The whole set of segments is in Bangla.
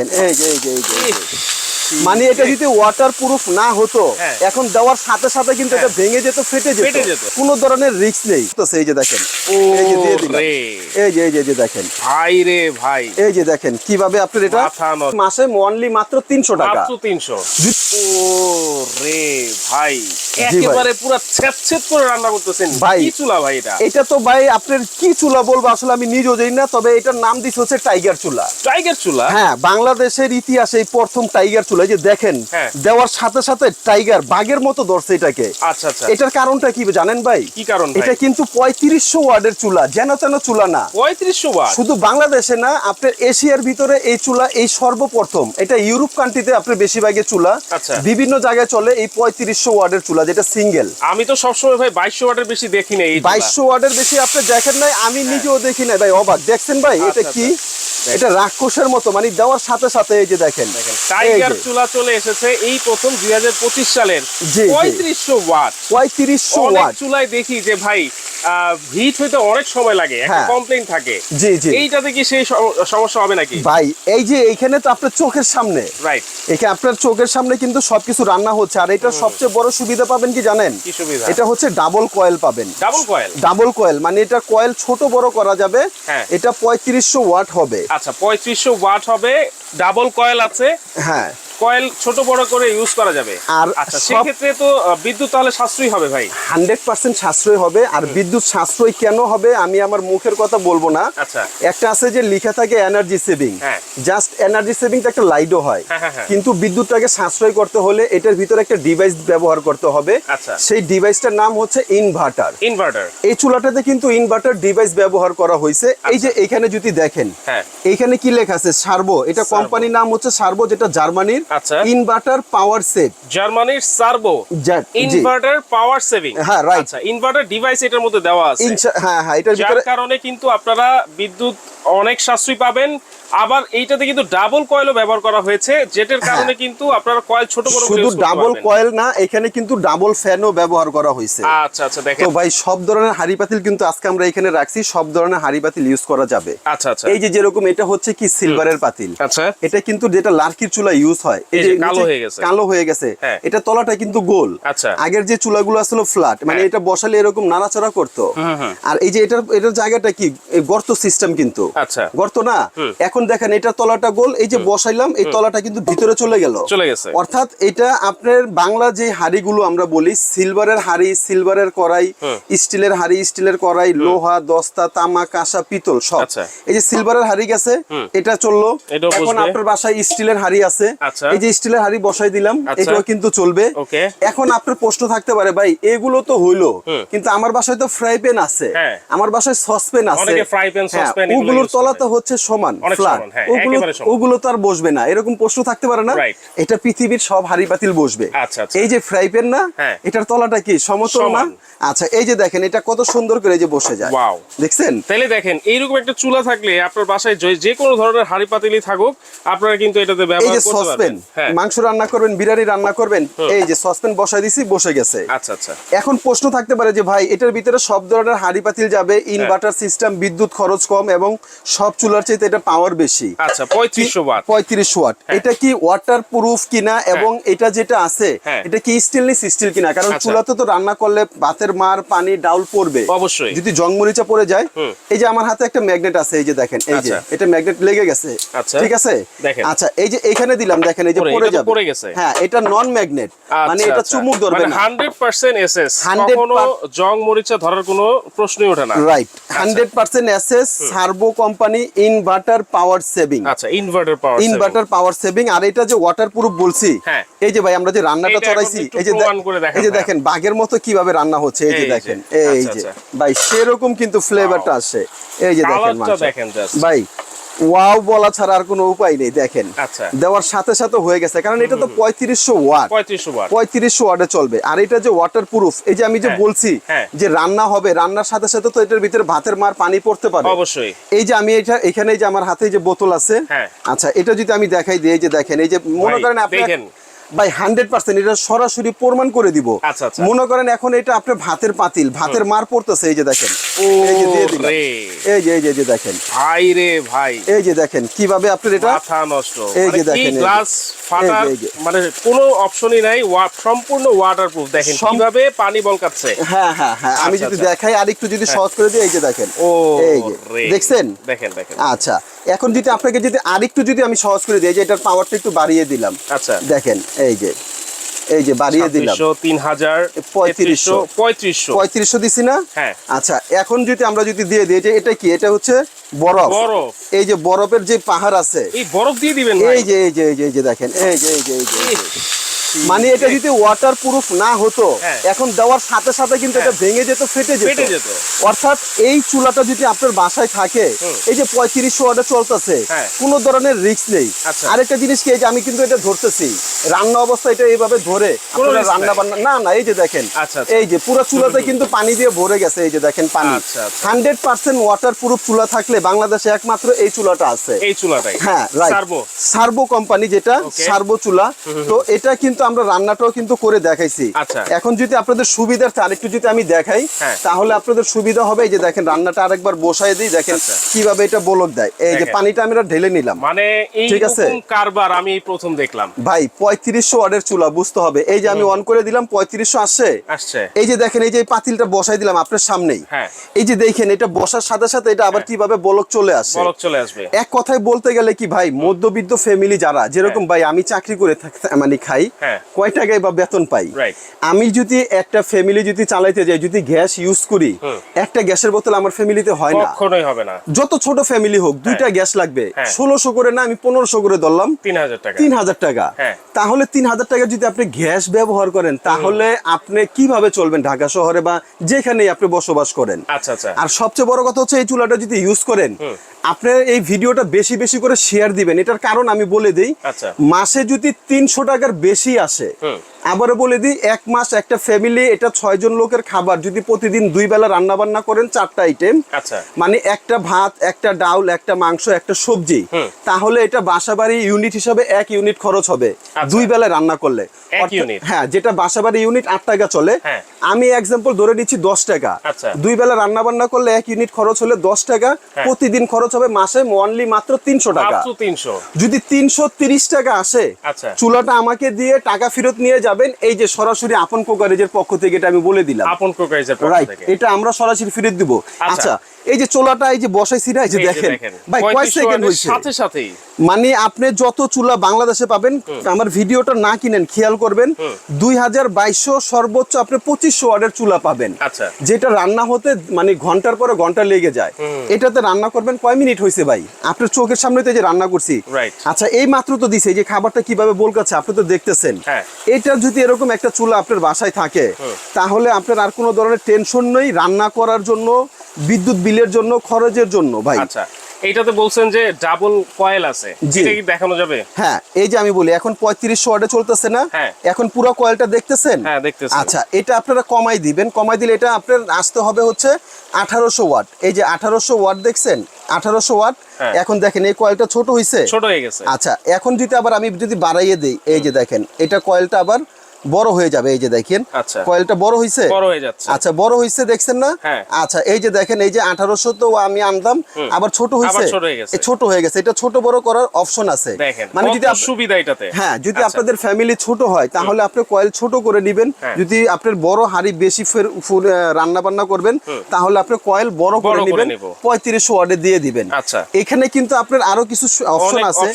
এই যে এই যে এই যে, এই যে। মানে এটা যদি ওয়াটার প্রুফ না হতো হ্যাঁ। এখন দেওয়ার সাথে সাথে কিন্তু এটা ভেঙে যেত ফেটে যেত। কোনো ধরনের রিস্ক নেই। তো সেই যে দেখেন এই যে দিয়ে দিলাম। রে এই যে এই যে এই যে দেখেন। ভাই রে ভাই। এই যে দেখেন কীভাবে আপনার এটা মাসে অনলি মাত্র তিনশো টাকা। তিনশো। ও রে ভাই। ভাই। একেবারে পুরো ছেদ ছেদ করে রান্না করতেছেন। ভাই। কি চুলা ভাই এটা? এটা তো ভাই আপনার কি চুলা বলব? আসলে আমি নিজেও জানি না তবে এটার নাম দিচ্ছে হচ্ছে টাইগার চুলা। টাইগার চুলা? হ্যাঁ বাংলাদেশের ইতিহাসে এই প্রথম টাইগার চুলা এই যে দেখেন হ্যাঁ। দেওয়ার সাথে সাথে টাইগার বাঘের মতো ধরছে এটাকে। আচ্ছা আচ্ছা। এটার কারণটা কি জানেন ভাই? কি কারণ এটা কিন্তু পঁয়ত্রিশশো ওয়ার্ডের চুলা যেন তেন চুলা না। পঁয়ত্রিশশো বার শুধু বাংলাদেশে না আপনার এশিয়ার ভিতরে এই চুলা এই সর্বপ্রথম। এটা ইউরোপ কান্ট্রিতে আপনার বেশিরভাগই চুলা। আচ্ছা। বিভিন্ন জায়গায় চলে এই পঁয়ত্রিশশো ওয়ার্ডের চুলা যেটা সিঙ্গেল। আমি তো সবসময় ভাই বাইশশো ওয়াটের বেশি দেখি না এই বাইশশো ওয়ার্ডের বেশি আপনি দেখেন নাই আমি নিজেও দেখি নাই। ভাই অবাক। দেখছেন ভাই এটা আচ্ছা, কি? আচ্ছা। এটা রাক্ষসের মতো মানে দেওয়ার সাথে সাথে এই যে দেখেন। টাইগার চুলা চলে এসেছে এই প্রথম দুই হাজার পঁচিশ সালের। পঁয়ত্রিশশো ওয়াট। পঁয়ত্রিশশো ওয়াট। চুলায় দেখি যে ভাই হিট হইতে অনেক সময় লাগে একটা হ্যাঁ। কমপ্লেইন থাকে। জি জি। এইটাতে কি সেই সমস্যা হবে নাকি? ভাই এই যে এইখানে তো আপনার চোখের সামনে। রাইট এখানে আপনার চোখের সামনে কিন্তু সবকিছু রান্না হচ্ছে আর এটা সবচেয়ে বড় সুবিধা পাবেন কি জানেন? কি সুবিধা? এটা হচ্ছে ডাবল কয়েল পাবেন। ডাবল কয়েল ডাবল কয়েল মানে এটা কয়েল ছোট বড় করা যাবে। হ্যাঁ। এটা পঁয়ত্রিশশো ওয়াট হবে। আচ্ছা পঁয়ত্রিশশো ওয়াট হবে ডাবল কয়েল আছে। হ্যাঁ। কয়েল ছোট বড় করে ইউজ করা যাবে। আর আচ্ছা সেক্ষেত্রে তো বিদ্যুৎ তাহলে সাশ্রয়ী হবে ভাই? হান্ড্রেড পার্সেন্ট সাশ্রয় হবে। আর বিদ্যুৎ সাশ্রয় কেন হবে আমি আমার মুখের কথা বলব না। আচ্ছা। একটা আছে যে লেখা থাকে energy saving. Just energy saving একটা লাইটও হয়। হ্যাঁ, হ্যাঁ, হ্যাঁ। কিন্তু বিদ্যুৎটাকে সাশ্রয় করতে হলে এটার ভিতরে একটা ডিভাইস ব্যবহার করতে হবে। আচ্ছা। সেই ডিভাইসটার নাম হচ্ছে ইনভার্টার ইনভার্টার এই চুলাটাতে কিন্তু ইনভার্টার ডিভাইস ব্যবহার করা হয়েছে। এই যে এখানে যদি দেখেন। এইখানে কি লেখা আছে? সার্ভো এটা কোম্পানির নাম হচ্ছে সার্ভো যেটা জার্মানির। আচ্ছা। ইনভার্টার পাওয়ার সেভ জার্মানির সার্ভো ইনভার্টার পাওয়ার সেভিং হ্যাঁ, রাইট আচ্ছা ইনভার্টার ডিভাইস এটার মধ্যে দেওয়া আছে। হ্যাঁ হ্যাঁ এটার যার ভিতরে কারণে কিন্তু আপনারা বিদ্যুৎ অনেক সাশ্রয়ী পাবেন। আবার এইটাতে কিন্তু ডাবল কয়েলও ব্যবহার করা হয়েছে। যেটার কারণে কিন্তু আপনারা কয়েল ছোট বড় করে শুধু ডাবল কয়েল না এখানে কিন্তু ডাবল ফ্যানও ব্যবহার করা হয়েছে। আচ্ছা আচ্ছা দেখেন। তো ভাই সব ধরনের হাড়ি পাতিল কিন্তু আজকে আমরা এখানে রাখছি। সব ধরনের হাড়ি পাতিল ইউজ করা যাবে। আচ্ছা আচ্ছা। এই যে যেরকম এটা হচ্ছে কি সিলভারের পাতিল। আচ্ছা। এটা কিন্তু যেটা লার্কির চুলা ইউজ হয়। এই যে কালো হয়ে গেছে। কালো হয়ে গেছে। হ্যাঁ। এটা তলাটা কিন্তু গোল। আচ্ছা। আগের যে চুলাগুলো আসলে ফ্ল্যাট মানে হ্যাঁ। এটা বসালে এরকম নাড়াচাড়া করতো। আর এই যে এটার এটার জায়গাটা কি? গর্ত সিস্টেম কিন্তু। আচ্ছা। গর্ত না? এখন দেখেন এটা তলাটা গোল এই যে বসাইলাম এই তলাটা কিন্তু ভিতরে চলে গেল। চলে গেছে। অর্থাৎ এটা আপনার বাংলা যে হাড়িগুলো আমরা বলি সিলভারের হাড়ি সিলভারের কড়াই স্টিলের হাড়ি স্টিলের কড়াই লোহা দস্তা তামা কাঁসা পিতল সব। আচ্ছা। এই যে সিলভারের হাড়ি গেছে এটা চলল। এখন আপনার বাসায় স্টিলের হাড়ি আছে। আচ্ছা। এই যে স্টিলের হাড়ি বসাই দিলাম। এটাও কিন্তু চলবে। এখন আপনার প্রশ্ন থাকতে পারে ভাই এগুলো তো হইল কিন্তু আমার বাসায় তো ফ্রাই প্যান আছে। হ্যাঁ। আমার বাসায় সসপ্যান আছে। অনেকে হ্যাঁ, ওগুলোর তলা তো হচ্ছে সমান ফ্ল্যাট হ্যাঁ, ওগুলো ওগুলো তো আর বসবে না। এরকম প্রশ্ন থাকতে পারে না। এটা পৃথিবীর সব হাড়ি পাতিল বসবে। আচ্ছা, আচ্ছা। এই যে ফ্রাই প্যান না হ্যাঁ। এটার তলাটা কি? সমতল না? আচ্ছা এই যে দেখেন এটা কত সুন্দর করে এই যে বসে যায়। Wow. দেখছেন? তাহলে দেখেন এইরকম একটা চুলা থাকলে আপনার বাসায় যে- কোনো ধরনের হাড়ি পাতিলই থাকুক আপনারা কিন্তু এটাতে ব্যবহার করতে পারবেন। হ্যাঁ। মাংস রান্না করবেন বিরিয়ানি রান্না করবেন এই যে সসপ্যান বসাই দিছি বসে গেছে। আচ্ছা আচ্ছা। এখন প্রশ্ন থাকতে পারে যে ভাই এটার ভিতরে সব ধরনের হাড়ি পাতিল যাবে হ্যাঁ। ইনভার্টার সিস্টেম বিদ্যুৎ খরচ কম এবং সব চুলার চাইতে এটা পাওয়ার বেশি। আচ্ছা পঁয়ত্রিশশো ওয়াট। পঁয়ত্রিশ ওয়াট। এটা কি ওয়াটার প্রুফ কিনা এবং এটা যেটা আছে হ্যাঁ। এটা কি স্টিল নিস স্টিল কিনা? কারণ আচ্ছা। চুলাতে তো রান্না করলে ভাতের মার পানি ডাউল পড়বে। অবশ্যই। যদি জংমরিচা পড়ে যায় এই যে আমার হাতে একটা ম্যাগনেট আছে এই যে দেখেন এই যে আচ্ছা। এটা ম্যাগনেট লেগে গেছে। আচ্ছা। ঠিক আছে? আচ্ছা এই যে এখানে দিলাম দেখেন এই যে পড়ে, যাবে। পড়ে গেছে। হ্যাঁ এটা নন ম্যাগনেট মানে এটা চুমুক ধরবে মানে না। হান্ড্রেড পার্সেন্ট এসএস 100% কখনো জং মরিচা ধরার কোনো প্রশ্নই ওঠে না। Right hundred percent SS servo company inverter power saving. আচ্ছা inverter power inverter power saving আর এটা যে ওয়াটার প্রুফ বলছি হ্যাঁ। এই যে ভাই আমরা যে রান্নাটা চড়াইছি এই যে এই যে দেখেন বাঘের মতো কীভাবে রান্না হচ্ছে এই যে দেখেন এই আচ্ছা, যে। আচ্ছা। ভাই সেরকম কিন্তু ফ্লেভারটা আসে। এই যে দেখেন। ভাই ওয়াও বলা ছাড়া আর কোনো উপায় নেই দেখেন আচ্ছা। দেওয়ার সাথে সাথে হয়ে গেছে কারণ এটা তো পঁয়ত্রিশশো ওয়াট পঁয়ত্রিশশো ওয়াট চলবে আর এটা যে ওয়াটার প্রুফ এই যে আমি যে হ্যাঁ, বলছি হ্যাঁ। যে রান্না হবে রান্নার সাথে সাথে তো এটার ভিতরে ভাতের মার পানি পড়তে পারে অবশ্যই এই যে আমি এটা এখানে যে আমার হাতে যে বোতল আছে হ্যাঁ। আচ্ছা এটা যদি আমি দেখাই দিই যে দেখেন এই যে মনে করেন আপনি। ভাই হান্ড্রেড পার্সেন্ট এটা সরাসরি প্রমাণ করে দিব। আচ্ছা, আচ্ছা। মনে করেন এখন এটা আপনার ভাতের পাতিল ভাতের মার পড়তেছে এই যে দেখেন। এই যে এই যে এই যে দেখেন। ভাই রে ভাই। এই যে দেখেন কীভাবে আপনার এটা নষ্ট। এই যে মানে দেখেন, গ্লাস ফাটার। মানে কোনো অপশনই নাই সম্পূর্ণ ওয়াটারপ্রুফ দেখেন কীভাবে পানি বলকাচ্ছে। হ্যাঁ হ্যাঁ হ্যাঁ আমি আচ্ছা, যদি আচ্ছা। দেখাই আর একটু যদি সহজ করে দিই এই যে দেখেন। ও এই যে দেখছেন? দেখেন দেখেন। আচ্ছা এখন যদি আপনাকে যদি আরেকটু যদি আমি সহজ করে দিই যে এটার পাওয়ারটা একটু বাড়িয়ে দিলাম। আচ্ছা। দেখেন এই যে এই যে বাড়িয়ে দিলাম। তিন হাজার পঁয়ত্রিশশো। পঁয়ত্রিশশো। পঁয়ত্রিশশো দিছি না? হ্যাঁ। আচ্ছা এখন যদি আমরা যদি দিয়ে দিই যে এটা কি? এটা হচ্ছে বরফ। বরফ। এই যে বরফের যে পাহাড় আছে এই বরফ দিয়ে দিবেন এই যে এই যে এই যে দেখেন এই যে এই যে এই যে। মানে এটা যদি ওয়াটার প্রুফ না হতো হ্যাঁ। এখন দেওয়ার সাথে সাথে কিন্তু এটা ভেঙে যেত ফেটে যেত। অর্থাৎ এই চুলাটা যদি আপনার বাসায় থাকে এই যে পঁয়ত্রিশশো ওয়াটে চলতেছে হ্যাঁ। কোনো ধরনের রিস্ক নেই। আচ্ছা। আরেকটা জিনিস কি যে আমি কিন্তু এটা ধরতেছি রান্না অবস্থা এটা এইভাবে ধরে আপনারা রান্না বান্না না না এই যে দেখেন আচ্ছা, আচ্ছা। এই যে পুরো চুলাতে কিন্তু পানি দিয়ে ভরে গেছে এই যে দেখেন পানি। হান্ড্রেড পার্সেন্ট ওয়াটার প্রুফ চুলা থাকলে বাংলাদেশে একমাত্র এই চুলাটা আছে। এই চুলাটাই। হ্যাঁ রাইট সার্বো। কোম্পানি যেটা সার্বো চুলা। তো এটা কিন্তু আমরা রান্নাটাও কিন্তু করে দেখাইছি। আচ্ছা। এখন যদি আপনাদের সুবিধার্থে আরেকটু যদি আমি দেখাই হ্যাঁ। তাহলে আপনাদের সুবিধা হবে এই যে দেখেন রান্নাটা আরেকবার বসাই দিই দেখেন আচ্ছা। কীভাবে এটা বলক দেয়। এই যে পানিটা আমরা ঢেলে নিলাম। মানে ঠিক আছে। কারবার আমি প্রথম দেখলাম। ভাই পঁয়ত্রিশশো ওয়ার্ডের চুলা বুঝতে হবে। এই যে আমি অন করে দিলাম পঁয়ত্রিশশো আসছে? আসছে। এই যে দেখেন এই যে পাতিলটা বসাই দিলাম আপনার সামনেই। হ্যাঁ। এই যে দেখেন এটা বসার সাথে সাথে এটা আবার কীভাবে বলক চলে আসে? বরফ চলে আসবে। এক কথায় বলতে গেলে কি ভাই মধ্যবিত্ত ফ্যামিলি যারা যেরকম ভাই আমি চাকরি করে থাক- মানে খাই হ্যাঁ। কয় টাকায় বা বেতন পাই? আমি যদি একটা ফ্যামিলি যদি চালাইতে যাই যদি গ্যাস ইউজ করি একটা গ্যাসের বোতল আমার ফ্যামিলিতে হয় না। কখনোই হবে না। যত ছোট ফ্যামিলি হোক দুইটা গ্যাস লাগবে। হ্যাঁ। ষোলোশো করে না আমি পনেরোশো করে ধরলাম। তিন হাজার টাকা। তিন হাজার টাকা। হ্যাঁ। তাহলে তিন হাজার টাকা যদি আপনি গ্যাস ব্যবহার করেন তাহলে আপনি কীভাবে চলবেন ঢাকা শহরে বা যেখানেই আপনি বসবাস করেন? আচ্ছা আচ্ছা। আর সবচেয়ে বড় কথা হচ্ছে এই চুলাটা যদি ইউজ করেন হুম। আপনার এই ভিডিওটা বেশি বেশি করে শেয়ার দিবেন। এটার কারণ আমি বলে দিই আচ্ছা। মাসে যদি তিনশো টাকার বেশি আসে। আবারও বলে দিই এক মাস একটা ফ্যামিলি এটা ছয়জন লোকের খাবার যদি প্রতিদিন দুই বেলা রান্না বান্না করেন চারটা আইটেম আচ্ছা মানে একটা ভাত একটা ডাউল একটা মাংস একটা সবজি। তাহলে এটা বাসাবাড়ি ইউনিট হিসাবে এক ইউনিট খরচ হবে আচ্ছা। দুই বেলায় রান্না করলে? হ্যাঁ যেটা বাসাবাড়ি ইউনিট আট টাকা চলে হ্যাঁ। আমি এক্সাম্পল ধরে নিচ্ছি দশ টাকা আচ্ছা। দুই বেলা রান্না বান্না করলে এক ইউনিট খরচ হলে দশ টাকা হ্যাঁ। প্রতিদিন খরচ হবে মাসে অনলি মাত্র তিনশো টাকা তিনশো যদি তিনশো তিরিশ টাকা আসে। চুলাটা আমাকে দিয়ে টাকা ফেরত নিয়ে যাবেন এই যে সরাসরি আপন কোকারেজের পক্ষ থেকে এটা আমি বলে দিলাম। আপন কোকারেজের পক্ষ রাইট থেকে। এটা আমরা সরাসরি ফিরে দিব। আচ্ছা। এই যে চোলাটা এই যে বসাইছি না এই যে দেখেন। ভাই কয় সেকেন্ড হয়েছে? সাথে সাথেই। মানে আপনি যত চুলা বাংলাদেশে পাবেন আমার ভিডিওটা না কিনেন খেয়াল করবেন দুই হাজার বাইশশো সর্বোচ্চ আপনি পঁচিশশো ওয়ার্ডের চুলা পাবেন। আচ্ছা। যেটা রান্না হতে মানে ঘণ্টার পরে ঘণ্টা লেগে যায়। এটাতে রান্না করবেন কয় মিনিট হয়েছে ভাই? আপনার চোখের সামনে তো যে রান্না করছি। আচ্ছা এই মাত্র তো দিছে যে খাবারটা কীভাবে বলকাচ্ছে আপনি তো দেখতেছেন। হ্যাঁ। এটা যদি এরকম একটা চুলা আপনার বাসায় থাকে তাহলে আপনার আর কোনো ধরনের টেনশন নেই রান্না করার জন্য বিদ্যুৎ বিলের জন্য খরচের জন্য ভাই। আচ্ছা এইটাতে বলছেন যে ডাবল কয়েল আছে। এটা কি দেখানো যাবে? হ্যাঁ এই যে আমি বলি এখন পঁয়ত্রিশশো ওয়ার্ডে চলতেছে না? হ্যাঁ। এখন পুরো কয়েলটা দেখতেছেন? হ্যাঁ, দেখতেছি। আচ্ছা এটা আপনারা কমাই দিবেন। কমাই দিলে এটা আপনার আসতে হবে হচ্ছে আঠারোশো ওয়াট। এই যে আঠারোশো ওয়াট দেখছেন? আঠারোশো ওয়াট? হ্যাঁ। এখন দেখেন এই কয়েলটা ছোট হয়েছে ছোট হয়ে গেছে। আচ্ছা এখন যদি আবার আমি যদি বাড়াইয়ে দেই এই যে দেখেন এটা কয়েলটা আবার বড় হয়ে যাবে এই যে দেখেন আচ্ছা। কয়েলটা বড় হয়েছে বড় হয়ে যাচ্ছে আচ্ছা বড় হয়েছে দেখছেন না হ্যাঁ। আচ্ছা এই যে দেখেন এই যে আঠারোশো তো আমি আনলাম আবার ছোট হয়েছে ছোট হয়ে গেছে। এটা ছোট বড় করার অপশন আছে মানে যদি সুবিধা এটাতে হ্যাঁ যদি আচ্ছা। আপনাদের ফ্যামিলি ছোট হয় তাহলে আপনি কয়েল ছোট করে নেবেন হ্যাঁ। যদি আপনার বড় হাড়ি বেশি রান্না বান্না করবেন তাহলে আপনি কয়েল বড় করে নেবেন নিব। পঁয়ত্রিশশো ওয়ার্ডে দিয়ে দিবেন আচ্ছা। এখানে কিন্তু আপনার আরও কিছু অপশন আছে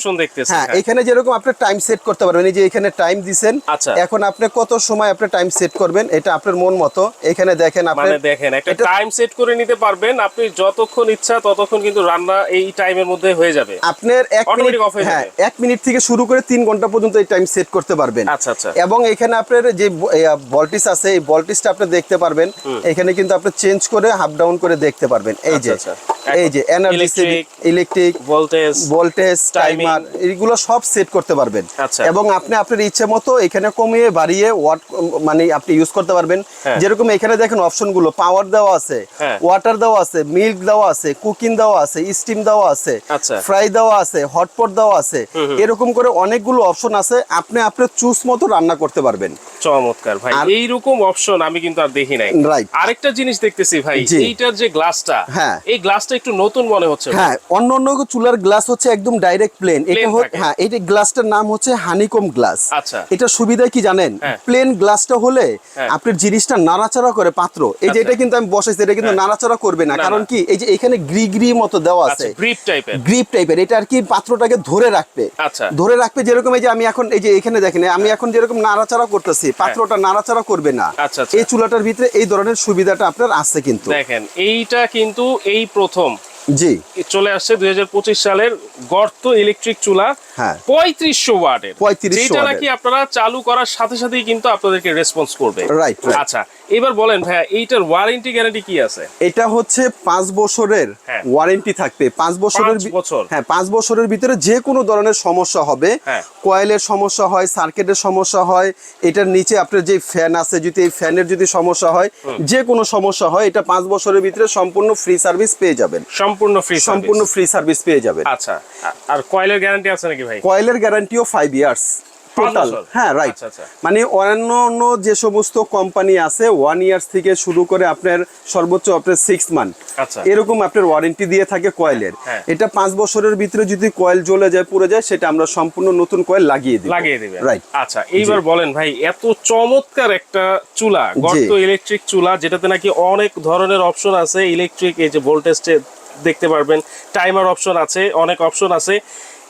হ্যাঁ হ্যাঁ। এখানে যেরকম আপনি টাইম সেট করতে পারবেন এই যে এখানে টাইম দিছেন আচ্ছা। এখন আপনি কত সময় আপনি টাইম সেট করবেন? এটা আপনার মন মতো। এখানে দেখেন মানে আপনি দেখেন একটা টাইম সেট করে নিতে পারবেন। আপনি যতক্ষণ ইচ্ছা ততক্ষণ কিন্তু রান্না এই টাইমের মধ্যে হয়ে যাবে। আপনার এক মিনিট Automatic off হয়ে হ্যাঁ যাবে। এক মিনিট থেকে শুরু করে তিন ঘণ্টা পর্যন্ত এই টাইম সেট করতে পারবেন। আচ্ছা, আচ্ছা। এবং এখানে আপনার যে ভোল্টেজ আছে এই ভোল্টেজটা আপনি দেখতে পারবেন। এখানে কিন্তু আপনি চেঞ্জ করে হাফ ডাউন করে দেখতে পারবেন। এই যে আচ্ছা, আচ্ছা। এই যে energy electric voltage voltage timer এইগুলো সব সেট করতে পারবেন। আচ্ছা। এবং আপনি আপনার ইচ্ছে মতো এখানে কমিয়ে বাড়িয়ে ওয়াট মানে আপনি ইউজ করতে পারবেন হ্যাঁ। যেরকম এখানে দেখেন অপশনগুলো পাওয়ার দেওয়া আছে হ্যাঁ। ওয়াটার দেওয়া আছে মিল্ক দেওয়া আছে কুকিং দেওয়া আছে স্টিম দেওয়া আছে আচ্ছা। ফ্রাই দেওয়া আছে হটপট দেওয়া আছে এরকম করে অনেকগুলো অপশন আছে আপনি আপনার চুজ মতো রান্না করতে পারবেন চমৎকার ভাই আর- এইরকম অপশন আমি কিন্তু আর দেখি নাই Right. আরেকটা জিনিস দেখতেছি ভাই। এইটার যে গ্লাসটা হ্যাঁ। এই গ্লাসটা একটু নতুন মনে হচ্ছে হ্যাঁ অন্য অন্য চুলার গ্লাস হচ্ছে একদম ডাইরেক্ট প্লেন এটা হ্যাঁ এই গ্লাসটার নাম হচ্ছে হানিকম গ্লাস আচ্ছা। এটা সুবিধা কি জানেন হ্যাঁ। প্লেন গ্লাসটা হলে হ্যাঁ। আপনার জিনিসটা নাড়াচাড়া করে পাত্র। এই যে আচ্ছা। এটা কিন্তু আমি বসাইছি এটা কিন্তু হ্যাঁ। নাড়াচাড়া করবে না। কারণ কি এই যে এখানে গ্রি গ্রি মতো দেওয়া আচ্ছা আছে। গ্রিপ টাইপের গ্রিপ টাইপের এটা আর কি পাত্রটাকে ধরে রাখবে। আচ্ছা। ধরে রাখবে যেরকম এই যে আমি এখন এই যে এখানে দেখেন আমি এখন যেরকম নাড়াচাড়া করতেছি পাত্রটা নাড়াচাড়া করবে না। এই চুলাটার ভিতরে এই ধরনের সুবিধাটা আপনার আছে কিন্তু। দেখেন এইটা কিন্তু এই প্রথম জি চলে আসছে দুই সালের গর্ত ইলেকট্রিক চুলা হ্যাঁ। পঁয়ত্রিশশো ওয়াটের 3500 যেটা নাকি আপনারা চালু করার সাথে সাথেই কিন্তু আপনাদেরকে রেসপন্স করবে right. আচ্ছা এবার বলেন ভাইয়া এইটার ওয়ারেন্টি গ্যারান্টি কি আছে এটা হচ্ছে পাঁচ বছরের হ্যাঁ। ওয়ারেন্টি থাকবে পাঁচ বছরের বছর। হ্যাঁ পাঁচ বছরের ভিতরে যে কোনো ধরনের সমস্যা হবে হ্যাঁ। কয়েলের সমস্যা হয় সার্কিটের সমস্যা হয় এটার নিচে আপনার যে ফ্যান আছে যদি এই ফ্যানের যদি সমস্যা হয় যে কোনো সমস্যা হয় এটা পাঁচ বছরের ভিতরে সম্পূর্ণ ফ্রি সার্ভিস পেয়ে যাবেন সম্পূর্ণ ফ্রি সম্পূর্ণ ফ্রি সার্ভিস পেয়ে যাবেন। আচ্ছা আর কয়েলের গ্যারান্টি আছে নাকি ভাই? কয়েলের গ্যারান্টিও ফাইভ ইয়ার্স টোটাল হ্যাঁ রাইট আচ্ছা, আচ্ছা। মানে অন্য অন্য যে সমস্ত কোম্পানি আছে ওয়ান ইয়ার্স থেকে শুরু করে আপনার সর্বোচ্চ আপনার সিক্স মান্থ আচ্ছা। এরকম আপনার ওয়ারেন্টি দিয়ে থাকে কয়েলের হ্যাঁ। এটা পাঁচ বছরের ভিতরে যদি কয়েল জ্বলে যায় পুড়ে যায় সেটা আমরা সম্পূর্ণ নতুন কয়েল লাগিয়ে দিই লাগিয়ে দিবেন। রাইট আচ্ছা এইবার বলেন ভাই এত চমৎকার একটা চুলা গর্ত ইলেকট্রিক চুলা যেটাতে নাকি অনেক ধরনের অপশন আছে ইলেকট্রিক এই যে ভোল্টেজে দেখতে পারবেন। টাইমার অপশন আছে অনেক অপশন আছে।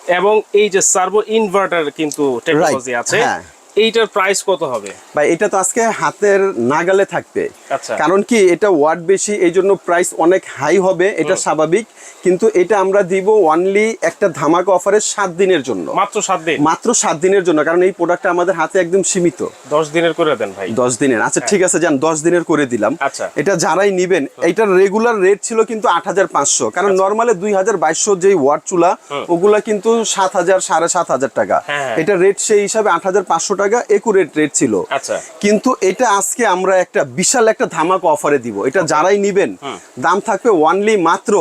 এবং এই যে সার্ভো ইনভার্টার কিন্তু টেকনোলজি আছে। হ্যাঁ। এইটার প্রাইস কত হবে? ভাই এটা তো আজকে হাতের নাগালে থাকবে। আচ্ছা। কারণ কি এটা ওয়াট বেশি এই জন্য প্রাইস অনেক হাই হবে এটা স্বাভাবিক। কিন্তু এটা আমরা দিব অনলি একটা ধামাকা অফারের সাত দিনের জন্য। মাত্র সাত দিন? মাত্র সাত দিনের জন্য কারণ এই প্রোডাক্টটা আমাদের হাতে একদম সীমিত। দশ দিনের করে দেন ভাই। দশ দিনের। আচ্ছা ঠিক আছে যান দশ দিনের করে দিলাম। আচ্ছা। এটা যারাই নিবেন এটার রেগুলার রেট ছিল কিন্তু আট হাজার পাঁচশো। কারণ নর্মালি দুই হাজার বাইশশো যে ওয়াট চুলা ওগুলা কিন্তু সাত হাজার সাড়ে সাত হাজার টাকা। হ্যাঁ। এটা রেট সেই হিসাবে আট হাজার পাঁচশো টাকা একুরেট রেট ছিল। আচ্ছা। কিন্তু এটা আজকে আমরা একটা বিশাল একটা ধামাকা অফারে দিব। এটা যারাই নিবেন দাম থাকবে ওয়ানলি মাত্র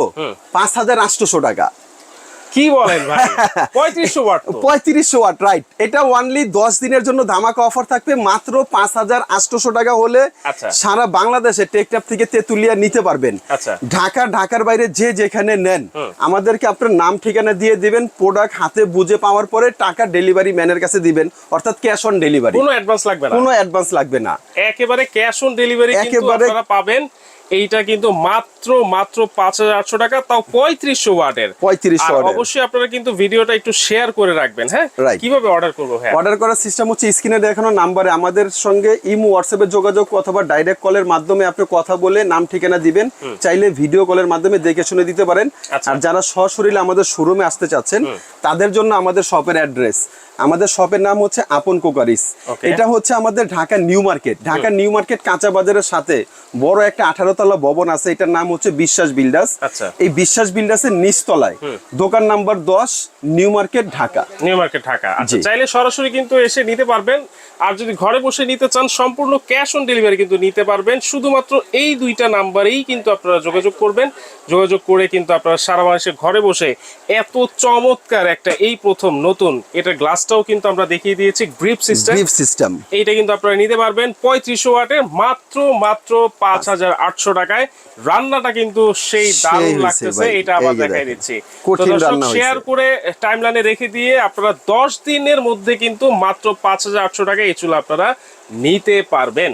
পাঁচ হাজার আটশোশো টাকা। কি বলেন ভাই? পঁয়ত্রিশশো ওয়াট তো। পঁয়ত্রিশশো ওয়াট রাইট এটা ওয়ানলি দশ দিনের জন্য ধামাকা অফার থাকবে মাত্র পাঁচ হাজার আটশোশো টাকা হলে আচ্ছা। সারা বাংলাদেশে টেকটাপ থেকে তেতুলিয়া নিতে পারবেন। আচ্ছা। ঢাকা ঢাকার বাইরে যে যেখানে নেন আমাদেরকে আপনার নাম ঠিকানা দিয়ে দিবেন প্রোডাক্ট হাতে বুঝে পাওয়ার পরে টাকা ডেলিভারি ম্যানের কাছে দিবেন অর্থাৎ ক্যাশ অন ডেলিভারি কোনো অ্যাডভান্স লাগবে না। কোনো অ্যাডভান্স লাগবে না। একেবারে ক্যাশ অন ডেলিভারি কিন্তু একেবারে- আপনারা পাবেন। এইটা কিন্তু মাত্র মাত্র পাঁচ হাজার আটশো টাকা তাও পঁয়ত্রিশশো ওয়াটের। 3500 আর অবশ্যই আপনারা কিন্তু ভিডিওটা একটু শেয়ার করে রাখবেন হ্যাঁ? কীভাবে অর্ডার করব হ্যাঁ? অর্ডার করার সিস্টেম হচ্ছে স্ক্রিনে দেখানো নাম্বারে আমাদের সঙ্গে ইমো হোয়াটসঅ্যাপে যোগাযোগ অথবা ডাইরেক্ট কলের মাধ্যমে আপনি কথা বলে নাম ঠিকানা দিবেন। চাইলে ভিডিও কলের মাধ্যমে দেখে শুনে দিতে পারেন। আচ্ছা। আর যারা সশরীরে আমাদের শোরুমে আসতে চাচ্ছেন তাদের জন্য আমাদের শপের অ্যাড্রেস আমাদের শপের নাম হচ্ছে আপন কোকারিস। এটা হচ্ছে আমাদের Dhaka new market. Dhaka new market কাঁচা বাজারের সাথে বড় একটা আঠারো তলা ভবন আছে এটার নাম হচ্ছে বিশ্বাস বিল্ডার্স। আচ্ছা। এই বিশ্বাস বিল্ডার্সের নিচতলায় দোকান নাম্বার দশ new market Dhaka. New market Dhaka. আচ্ছা চাইলে সরাসরি কিন্তু এসে নিতে পারবেন। আর যদি ঘরে বসে নিতে চান সম্পূর্ণ ক্যাশ অন ডেলিভারি কিন্তু নিতে পারবেন। শুধুমাত্র এই দুইটা নাম্বারেই কিন্তু আপনারা যোগাযোগ করবেন। যোগাযোগ করে কিন্তু আপনারা সারা বাংলাদেশে ঘরে বসে এত চমৎকার একটা এই প্রথম নতুন এটা গ্লাসটাও কিন্তু আমরা দেখিয়ে দিয়েছি গ্রিপ সিস্টেম। Grip system. এইটা কিন্তু আপনারা নিতে পারবেন। পঁয়ত্রিশশো ওয়াটের মাত্র মাত্র পাঁচ হাজার আটশো টাকায়। রান্নাটা কিন্তু সেই দারুণ লাগতেছে এটা আবার দেখাই দিচ্ছি। শেয়ার করে টাইম লাইনে রেখে দিয়ে আপনারা দশ দিনের মধ্যে কিন্তু মাত্র পাঁচ হাজার আটশো টাকায় এই চুলা আপনারা নিতে পারবেন।